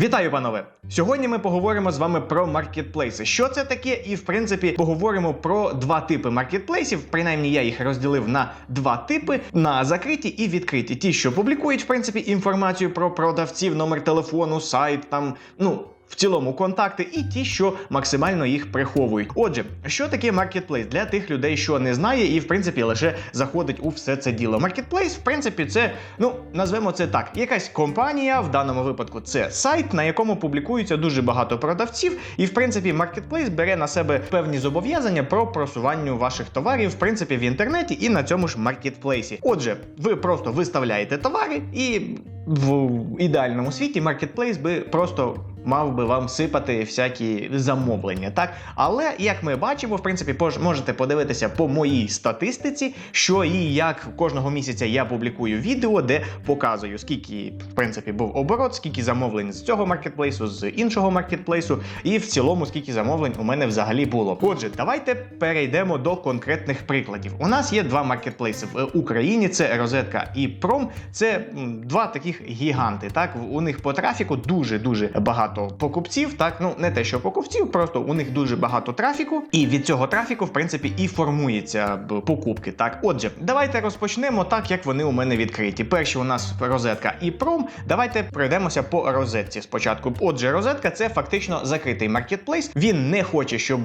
Вітаю, панове! Сьогодні ми поговоримо з вами про маркетплейси. Що це таке? І в принципі поговоримо про два типи маркетплейсів. Принаймні, я їх розділив на два типи: на закриті і відкриті. Ті, що публікують в принципі інформацію про продавців, номер телефону, сайт, там ну. В цілому контакти і ті, що максимально їх приховують. Отже, що таке маркетплейс для тих людей, що не знає, і в принципі лише заходить у все це діло. Маркетплейс, в принципі, це ну назвемо це так: якась компанія, в даному випадку це сайт, на якому публікується дуже багато продавців, і в принципі маркетплейс бере на себе певні зобов'язання про просування ваших товарів, в принципі, в інтернеті і на цьому ж маркетплейсі. Отже, ви просто виставляєте товари і. В ідеальному світі маркетплейс би просто мав би вам сипати всякі замовлення, так? Але як ми бачимо, в принципі, можете подивитися по моїй статистиці, що і як кожного місяця я публікую відео, де показую, скільки в принципі був оборот, скільки замовлень з цього маркетплейсу, з іншого маркетплейсу, і в цілому скільки замовлень у мене взагалі було. Отже, давайте перейдемо до конкретних прикладів. У нас є два маркетплейси в Україні: це Розетка і Пром. Це два таких гіганти. Так, у них по трафіку дуже дуже багато покупців. Так, ну не те, що покупців, просто у них дуже багато трафіку, і від цього трафіку, в принципі, і формуються покупки. Так, отже, давайте розпочнемо так, як вони у мене відкриті. Перші у нас розетка і пром. Давайте пройдемося по розетці спочатку. Отже, розетка це фактично закритий маркетплейс. Він не хоче, щоб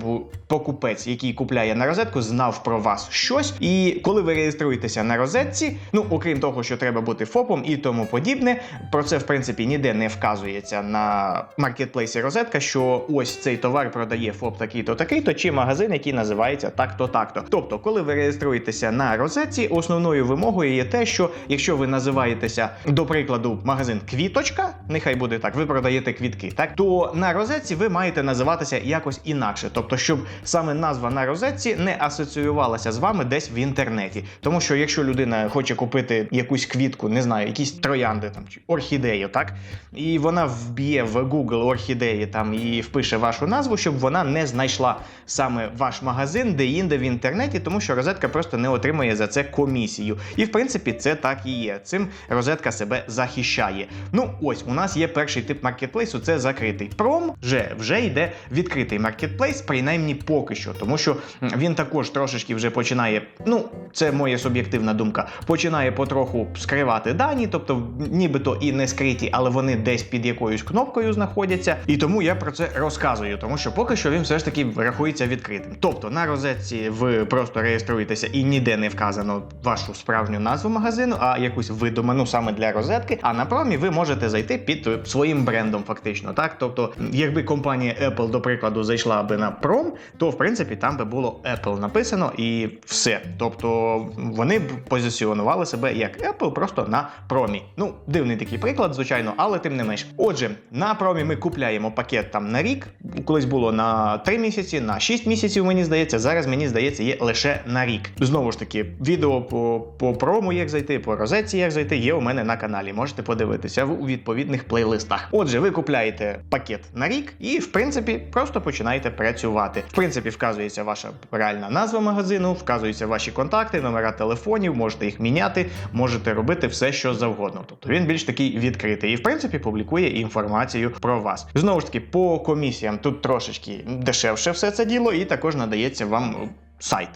покупець, який купляє на розетку, знав про вас щось. І коли ви реєструєтеся на розетці, ну окрім того, що треба бути ФОПом і тому подібне, про це в принципі ніде не вказується на маркетплейсі розетка, що ось цей товар продає ФОП такий-то, такий-то, чи магазин, який називається так-то, так-то. Тобто, коли ви реєструєтеся на розетці, основною вимогою є те, що якщо ви називаєтеся, до прикладу, магазин Квіточка, нехай буде так, ви продаєте квітки, так то на розетці ви маєте називатися якось інакше, тобто, щоб саме назва на розетці не асоціювалася з вами десь в інтернеті. Тому що якщо людина хоче купити якусь квітку, не знаю, якісь троянди там чи орхідею, так і вона вб'є в Google орхідеї там і впише вашу назву, щоб вона не знайшла саме ваш магазин де-інде в інтернеті, тому що розетка просто не отримує за це комісію. І в принципі це так і є. Цим розетка себе захищає. Ну ось у нас є перший тип маркетплейсу, це закритий. Пром вже вже йде відкритий маркетплейс, принаймні поки що, тому що він також трошечки вже починає. Ну, це моя суб'єктивна думка. Починає потроху скривати дані, тобто нібито і не скриті, але вони десь під якоюсь кнопкою знаходяться. І тому я про це розказую, тому що поки що він все ж таки рахується відкритим. Тобто на розетці ви просто реєструєтеся і ніде не вказано вашу справжню назву магазину, а якусь видуману саме для розетки. А на промі ви можете зайти під своїм брендом, фактично. Так, тобто, якби компанія Apple, до прикладу, зайшла би на пром, то в принципі там би було Apple написано і все. Тобто вони б позиціонували себе як Apple просто на промі. Ну, дивний такий приклад, звичайно, але тим не менш. Отже, на промі ми купляємо пакет там на рік. Колись було на 3 місяці, на 6 місяців, мені здається. Зараз мені здається, є лише на рік. Знову ж таки, відео по, по прому, як зайти, по розетці, як зайти, є у мене на каналі. Можете подивитися в у відповідних плейлистах. Отже, ви купляєте пакет на рік і, в принципі, просто починаєте працювати. В принципі, вказується ваша реальна назва магазину, вказуються ваші контакти, номера телефонів, можете їх міняти, можете робити все, що завгодно. Тобто він більш такий відкритий і, в принципі, публікує інформацію про вас. Знову ж таки, по комісіям тут трошечки дешевше все це діло, і також надається вам. Сайт.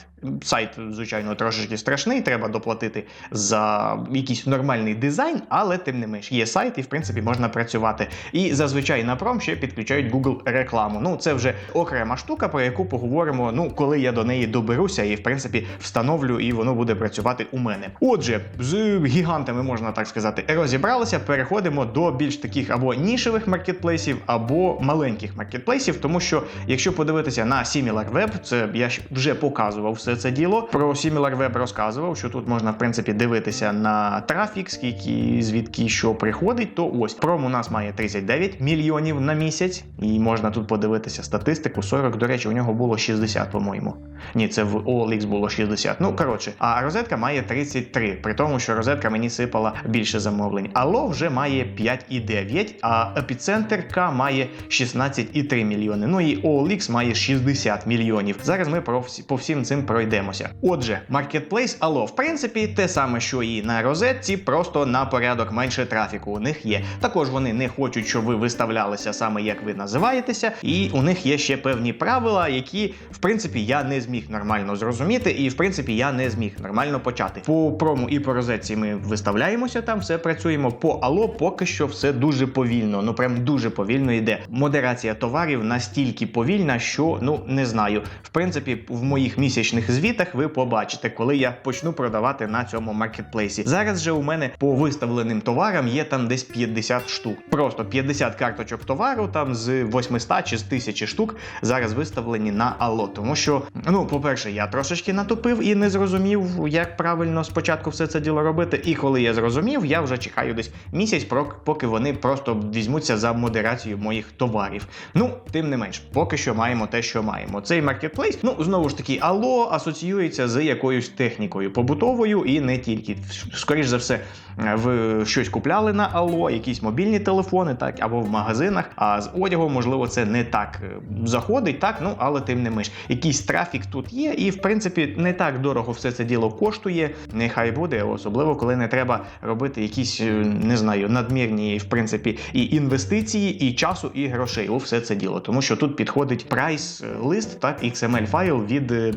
Сайт, звичайно, трошечки страшний, треба доплатити за якийсь нормальний дизайн, але тим не менш є сайт, і в принципі можна працювати. І зазвичай на пром ще підключають Google рекламу. Ну, це вже окрема штука, про яку поговоримо, ну, коли я до неї доберуся і, в принципі, встановлю, і воно буде працювати у мене. Отже, з гігантами, можна так сказати, розібралися. Переходимо до більш таких або нішевих маркетплейсів, або маленьких маркетплейсів, тому що, якщо подивитися на SimilarWeb, це я ж вже показував все це діло. Про SimilarWeb розказував, що тут можна в принципі дивитися на трафік, скільки звідки що приходить. То ось пром у нас має 39 мільйонів на місяць, і можна тут подивитися статистику. 40, до речі, у нього було 60, по-моєму. Ні, це в OLX було 60. Ну коротше, а розетка має 33, при тому, що розетка мені сипала більше замовлень. Алло вже має 5,9, а епіцентр К має 16,3 мільйони. Ну і OLX має 60 мільйонів. Зараз ми про всі, по всім цим пройдемо пройдемося. Отже, Marketplace Allo, в принципі, те саме, що і на розетці, просто на порядок менше трафіку у них є. Також вони не хочуть, щоб ви виставлялися саме як ви називаєтеся, і у них є ще певні правила, які в принципі я не зміг нормально зрозуміти, і в принципі я не зміг нормально почати. По прому і по розетці ми виставляємося там, все працюємо. По Allo поки що все дуже повільно. Ну прям дуже повільно йде. Модерація товарів настільки повільна, що ну не знаю. В принципі, в моїх місячних звітах ви побачите, коли я почну продавати на цьому маркетплейсі. Зараз же у мене по виставленим товарам є там десь 50 штук. Просто 50 карточок товару там з 800 чи з 1000 штук зараз виставлені на Allo. Тому що, ну, по-перше, я трошечки натупив і не зрозумів, як правильно спочатку все це діло робити. І коли я зрозумів, я вже чекаю десь місяць, поки вони просто візьмуться за модерацію моїх товарів. Ну, тим не менш, поки що маємо те, що маємо. Цей маркетплейс, ну знову ж таки, Allo асоціюється з якоюсь технікою побутовою і не тільки. Скоріш за все, ви щось купляли на Allo, якісь мобільні телефони, так або в магазинах. А з одягом, можливо, це не так е, заходить, так ну але тим не менш, якийсь трафік тут є, і в принципі не так дорого все це діло коштує. Нехай буде, особливо коли не треба робити якісь е, не знаю надмірні в принципі і інвестиції, і часу, і грошей у все це діло. Тому що тут підходить прайс лист, так XML файл від, е,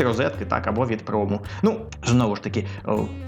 від розетки, так або від прому. Ну знову ж таки,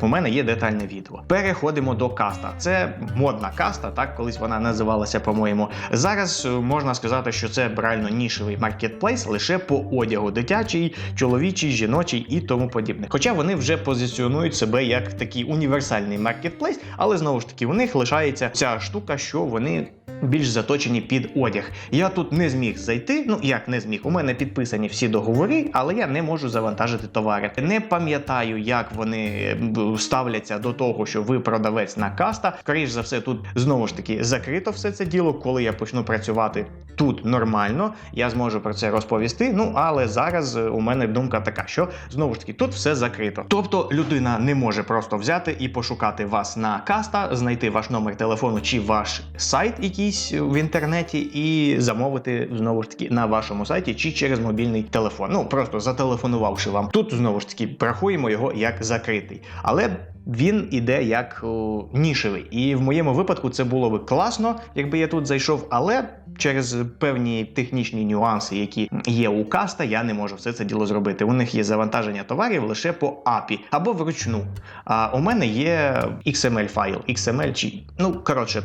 у мене є детальне відео. Переходимо до каста. Це модна каста, так колись вона називалася, по-моєму. Зараз е, можна сказати, що це реально нішевий маркетплейс лише по одягу, дитячий, чоловічий, жіночий і тому подібне. Хоча вони вже позиціонують себе як такий універсальний маркетплейс, але знову ж таки у них лишається ця штука, що вони. Більш заточені під одяг. Я тут не зміг зайти. Ну як не зміг. У мене підписані всі договори, але я не можу завантажити товари. Не пам'ятаю, як вони ставляться до того, що ви продавець на каста. Скоріш за все, тут знову ж таки закрито все це діло. Коли я почну працювати тут нормально, я зможу про це розповісти. Ну але зараз е, у мене думка така, що знову ж таки тут все закрито. Тобто людина не може просто взяти і пошукати вас на каста, знайти ваш номер телефону чи ваш сайт якийсь в інтернеті, і замовити знову ж таки на вашому сайті чи через мобільний телефон. Ну просто зателефонувавши вам. Тут знову ж таки рахуємо його як закритий. Але він іде як о, нішевий. І в моєму випадку це було би класно, якби я тут зайшов, але через певні технічні нюанси, які є у каста, я не можу все це діло зробити. У них є завантаження товарів лише по API або вручну. А у мене є XML файл, XML чи ну коротше.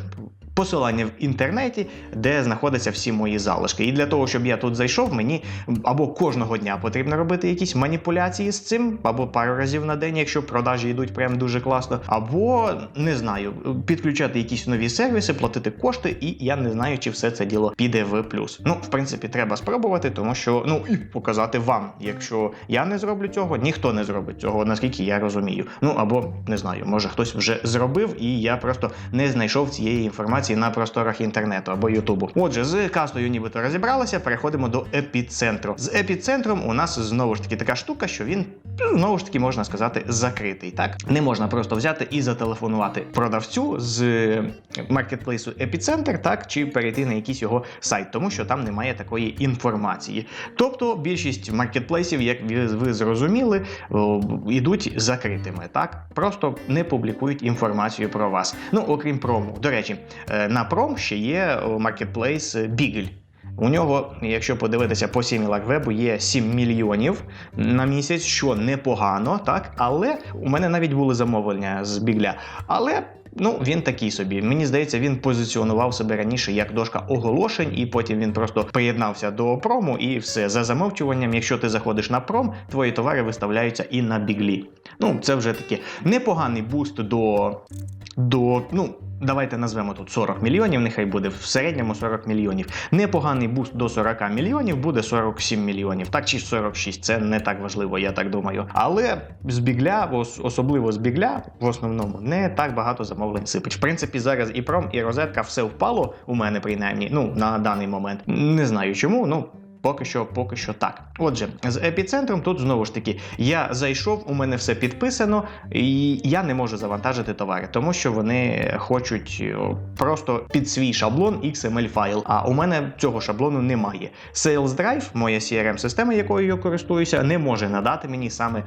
Посилання в інтернеті, де знаходяться всі мої залишки. І для того, щоб я тут зайшов, мені або кожного дня потрібно робити якісь маніпуляції з цим, або пару разів на день, якщо продажі йдуть прям дуже класно, або не знаю, підключати якісь нові сервіси, платити кошти, і я не знаю, чи все це діло піде в плюс. Ну, в принципі, треба спробувати, тому що ну і показати вам. Якщо я не зроблю цього, ніхто не зробить цього, наскільки я розумію. Ну або не знаю, може хтось вже зробив, і я просто не знайшов цієї інформації на просторах інтернету або Ютубу. Отже, з кастою нібито розібралися, переходимо до епіцентру. З епіцентром у нас знову ж таки така штука, що він знову ж таки можна сказати закритий. Так не можна просто взяти і зателефонувати продавцю з маркетплейсу Епіцентр, так чи перейти на якийсь його сайт, тому що там немає такої інформації. Тобто більшість маркетплейсів, як ви, зрозуміли, о, ідуть закритими. Так просто не публікують інформацію про вас. Ну окрім прому. До речі, е, на пром ще є маркетплейс Бігель. У нього, якщо подивитися по вебу, є 7 мільйонів на місяць, що непогано, так. Але у мене навіть були замовлення з бігля. Але ну він такий собі. Мені здається, він позиціонував себе раніше як дошка оголошень, і потім він просто приєднався до прому, і все за замовчуванням. Якщо ти заходиш на пром, твої товари виставляються і на біглі. Ну, це вже таке непоганий буст до. до ну, Давайте назвемо тут 40 мільйонів, нехай буде в середньому 40 мільйонів. Непоганий буст до 40 мільйонів буде 47 мільйонів. Так чи 46, це не так важливо, я так думаю. Але з бігля, особливо з бігля, в основному, не так багато замовлень сипить. В принципі, зараз і пром, і розетка все впало у мене принаймні. Ну на даний момент. Не знаю чому. Ну Поки що, поки що так. Отже, з епіцентром тут знову ж таки я зайшов, у мене все підписано, і я не можу завантажити товари, тому що вони хочуть просто під свій шаблон XML файл. А у мене цього шаблону немає. Sales Drive, моя CRM-система, якою я користуюся, не може надати мені саме.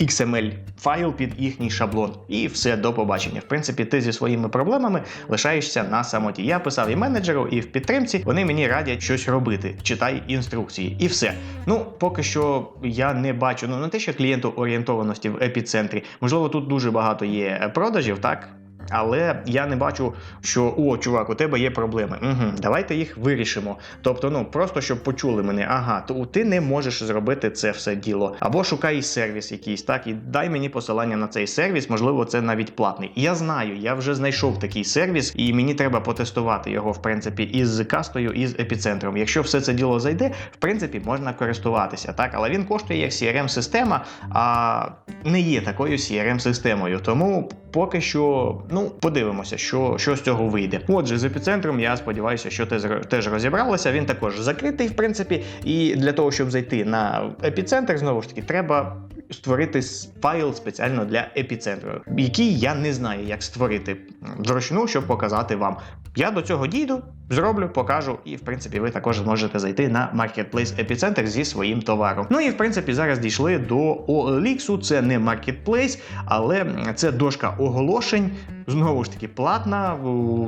XML файл під їхній шаблон, і все до побачення. В принципі, ти зі своїми проблемами лишаєшся на самоті. Я писав і менеджеру, і в підтримці. Вони мені радять щось робити. Читай інструкції, і все. Ну поки що я не бачу. Ну не те, що клієнту орієнтованості в епіцентрі. Можливо, тут дуже багато є продажів, так. Але я не бачу, що о, чувак, у тебе є проблеми. Угу, давайте їх вирішимо. Тобто, ну просто щоб почули мене, ага, то ти не можеш зробити це все діло. Або шукай сервіс якийсь, так, і дай мені посилання на цей сервіс, можливо, це навіть платний. Я знаю, я вже знайшов такий сервіс, і мені треба потестувати його, в принципі, із кастою, і з епіцентром. Якщо все це діло зайде, в принципі, можна користуватися, так, але він коштує як CRM-система, а не є такою CRM-системою. Тому поки що, ну, подивимося, що, що з цього вийде. Отже, з епіцентром я сподіваюся, що теж розібралася. Він також закритий, в принципі, і для того, щоб зайти на епіцентр, знову ж таки, треба. Створити файл спеціально для епіцентру, який я не знаю, як створити вручну, щоб показати вам. Я до цього дійду, зроблю, покажу, і в принципі ви також зможете зайти на Marketplace Епіцентр зі своїм товаром. Ну і в принципі зараз дійшли до OLX. Це не Marketplace, але це дошка оголошень. Знову ж таки, платна.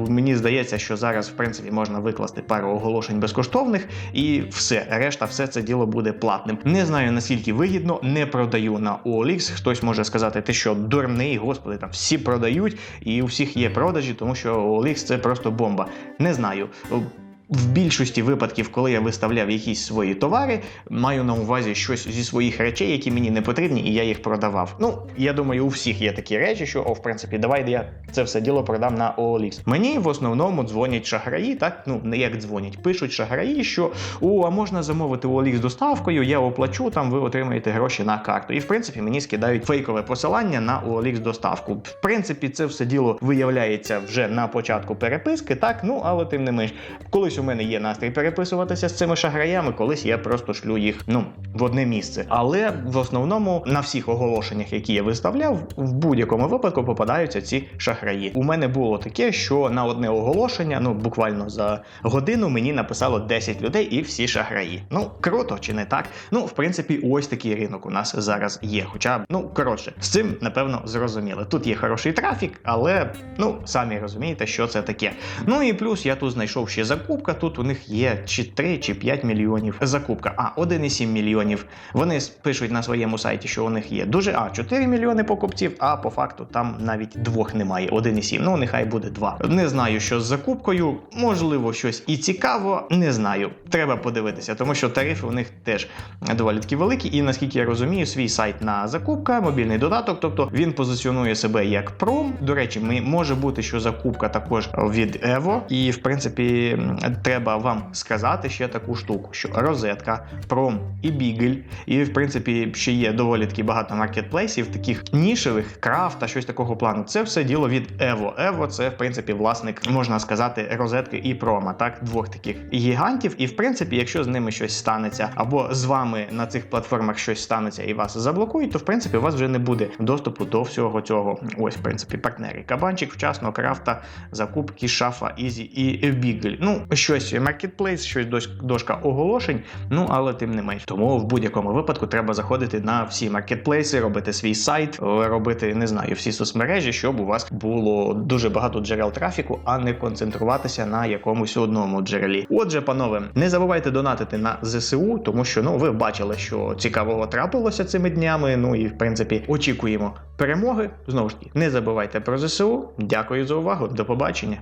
Мені здається, що зараз, в принципі, можна викласти пару оголошень безкоштовних, і все, решта, все це діло буде платним. Не знаю наскільки вигідно, не продаю на OLX. Хтось може сказати, ти що дурний, господи, там всі продають, і у всіх є продажі, тому що OLX це просто бомба. Не знаю. Oh. В більшості випадків, коли я виставляв якісь свої товари, маю на увазі щось зі своїх речей, які мені не потрібні, і я їх продавав. Ну, я думаю, у всіх є такі речі, що о, в принципі, давай я це все діло продам на OLX. Мені в основному дзвонять шахраї, так ну не як дзвонять, пишуть шахраї, що о, а можна замовити OLX доставкою, я оплачу, там ви отримаєте гроші на карту. І в принципі мені скидають фейкове посилання на OLX доставку. В принципі, це все діло виявляється вже на початку переписки, так ну але тим не менш, колись у мене є настрій переписуватися з цими шахраями, колись я просто шлю їх ну в одне місце. Але в основному на всіх оголошеннях, які я виставляв, в будь-якому випадку попадаються ці шахраї. У мене було таке, що на одне оголошення, ну буквально за годину, мені написало 10 людей і всі шахраї. Ну круто чи не так? Ну, в принципі, ось такий ринок у нас зараз є. Хоча, ну коротше, з цим напевно зрозуміли. Тут є хороший трафік, але ну самі розумієте, що це таке. Ну і плюс я тут знайшов ще закупка. Тут у них є чи 3, чи 5 мільйонів закупка. А 1,7 мільйонів. Вони пишуть на своєму сайті, що у них є дуже а 4 мільйони покупців. А по факту там навіть двох немає. 1,7. Ну нехай буде 2. Не знаю, що з закупкою. Можливо, щось і цікаво. Не знаю. Треба подивитися, тому що тарифи у них теж доволі таки великі. І наскільки я розумію, свій сайт на закупка, мобільний додаток. Тобто він позиціонує себе як пром. До речі, ми може бути, що закупка також від Evo. І в принципі, треба вам сказати ще таку штуку, що розетка, пром і бігель, і в принципі ще є доволі таки багато маркетплейсів, таких нішевих, крафта, щось такого плану. Це все діло від Evo. Evo це в принципі власник, можна сказати, розетки і прома, так, двох таких гігантів. І в принципі, якщо з ними щось станеться, або з вами на цих платформах щось станеться і вас заблокують, то в принципі у вас вже не буде доступу до всього цього. Ось, в принципі, партнери. Кабанчик, вчасно, крафта, закупки, шафа, ізі і бігель. Ну, щось маркетплейс, щось дошка оголошень. Ну але тим не менш. Тому в будь-якому випадку треба заходити на всі маркетплейси, робити свій сайт, е, робити не знаю, всі соцмережі, щоб у вас було дуже багато джерел трафіку, а не концентруватися на якомусь одному джерелі. Отже, панове, не забувайте донатити на ЗСУ, тому що ну ви бачили, що цікавого трапилося цими днями. Ну і в принципі очікуємо перемоги. Знову ж таки, не забувайте про ЗСУ. Дякую за увагу. До побачення.